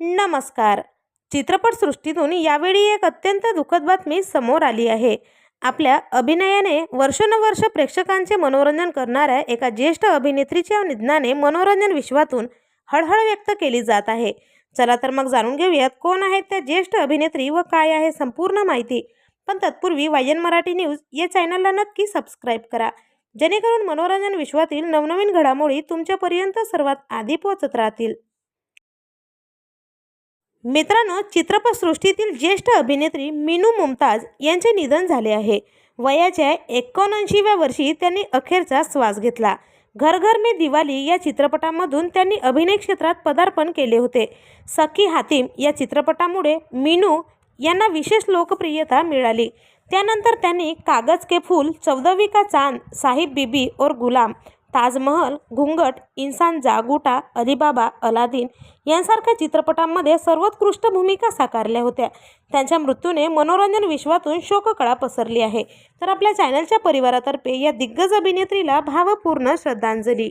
नमस्कार. चित्रपटसृष्टीतून यावेळी एक अत्यंत दुःखद बातमी समोर आली आहे. आपल्या अभिनयाने वर्षानुवर्ष प्रेक्षकांचे मनोरंजन करणाऱ्या एका ज्येष्ठ अभिनेत्रीच्या निधनाने मनोरंजन विश्वातून हळहळ व्यक्त केली जात आहे. चला तर मग जाणून घेऊयात कोण आहेत त्या ज्येष्ठ अभिनेत्री व काय आहे संपूर्ण माहिती. पण तत्पूर्वी वायन मराठी न्यूज या चॅनलला नक्की सबस्क्राईब करा. जेणेकरून मनोरंजन विश्वातील नवनवीन घडामोडी तुमच्यापर्यंत सर्वात आधी पोहोचत राहतील. मित्रांनो चित्रपटसृष्टीतील ज्येष्ठ अभिनेत्री मीनू मुमताज यांचे निधन झाले आहे. वयाच्या एकोणऐंशीव्या वर्षी त्यांनी अखेरचा श्वास घेतला. घर घर में दिवाली या चित्रपटामधून त्यांनी अभिनय क्षेत्रात पदार्पण केले होते. सखी हातीम या चित्रपटामुळे मीनू यांना विशेष लोकप्रियता मिळाली. त्यानंतर त्यांनी कागज के फूल चौदवी का चांद साहिब बीबी और गुलाम ताजमहल घुंगट इन्सान जागुटा अलिबाबा अलादीन यांसारख्या चित्रपटांमध्ये सर्वोत्कृष्ट भूमिका साकारल्या होत्या. त्यांच्या मृत्यूने मनोरंजन विश्वातून शोककळा पसरली आहे. तर आपल्या चॅनलच्या परिवारातर्फे या दिग्गज अभिनेत्रीला भावपूर्ण श्रद्धांजली.